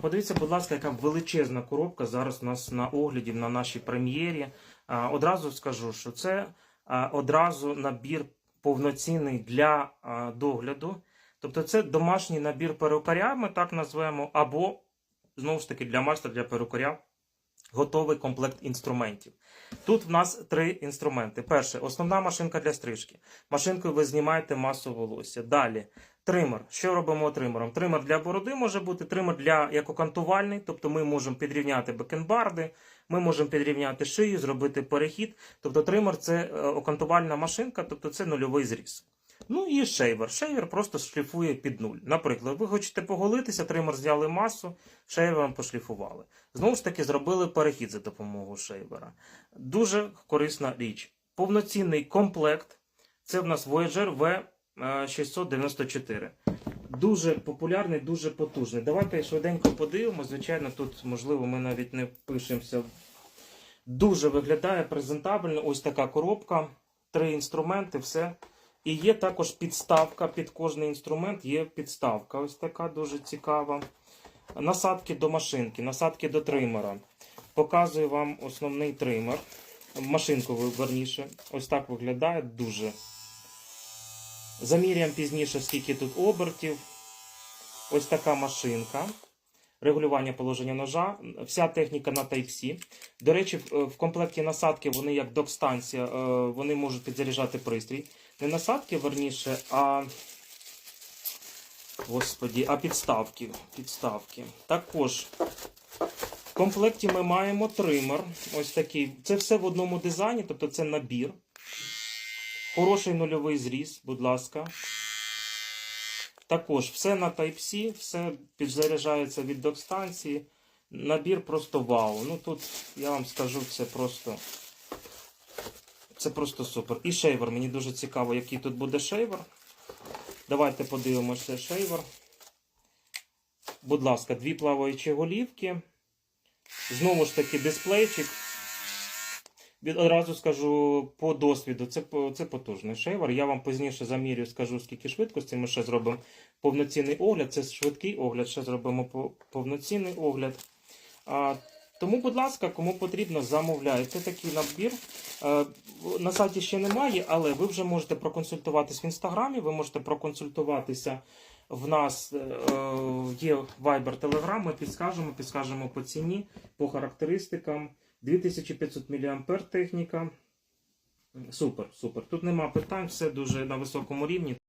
Подивіться, будь ласка, яка величезна коробка зараз у нас на огляді на нашій прем'єрі. Одразу скажу, що це одразу набір повноцінний для догляду. Тобто це домашній набір перукаря, ми так назвемо, або знову ж таки для майстра для перукаря готовий комплект інструментів. Тут в нас три інструменти. Перше, основна машинка для стрижки. Машинкою ви знімаєте масу волосся. Далі тример. Що робимо тримером? Тример для бороди може бути, тример для як окантувальний, тобто ми можемо підрівняти бекенбарди, ми можемо підрівняти шию, зробити перехід. Тобто тример це е, окантувальна машинка, тобто це нульовий зріз. Ну і шейвер. Шейвер просто шліфує під нуль. Наприклад, ви хочете поголитися, тример зняли масу, шейвером пошліфували. Знову ж таки, зробили перехід за допомогою шейвера. Дуже корисна річ. Повноцінний комплект. Це в нас Voyager V694. Дуже популярний, дуже потужний. Давайте швиденько подивимося. Звичайно, тут, можливо, ми навіть не впишемося. Дуже виглядає презентабельно. Ось така коробка. Три інструменти, все. І є також підставка під кожний інструмент. Є підставка, ось така дуже цікава. Насадки до машинки, насадки до тримера. Показую вам основний тример. Машинку верніше. Ось так виглядає дуже. Заміряємо пізніше, скільки тут обертів. Ось така машинка. Регулювання положення ножа. Вся техніка на Type-C. До речі, в комплекті насадки вони як док-станція, е, вони можуть підзаряджати пристрій. Не насадки, верніше, а. Господі, а підставки. підставки. Також в комплекті ми маємо тример. Ось такий. Це все в одному дизайні, тобто це набір. Хороший нульовий зріз, будь ласка. Також все на Type-C, все підзаряджається від док-станції. Набір просто вау. Ну тут я вам скажу, це просто. Це просто супер. І шейвер. Мені дуже цікаво, який тут буде шейвер. Давайте подивимося шейвер. Будь ласка, дві плаваючі голівки. Знову ж таки, дисплейчик. Одразу скажу по досвіду, це, це потужний шейвер. Я вам пізніше замірю, скажу, скільки швидкості. Ми ще зробимо повноцінний огляд. Це швидкий огляд, ще зробимо повноцінний огляд. А, тому, будь ласка, кому потрібно, замовляйте такий набір. Е, На сайті ще немає, але ви вже можете проконсультуватись в інстаграмі, ви можете проконсультуватися. В нас е, є Viber Telegram, ми підскажемо, підскажемо по ціні, по характеристикам. 2500 мА техніка. Супер, супер. Тут нема питань, все дуже на високому рівні.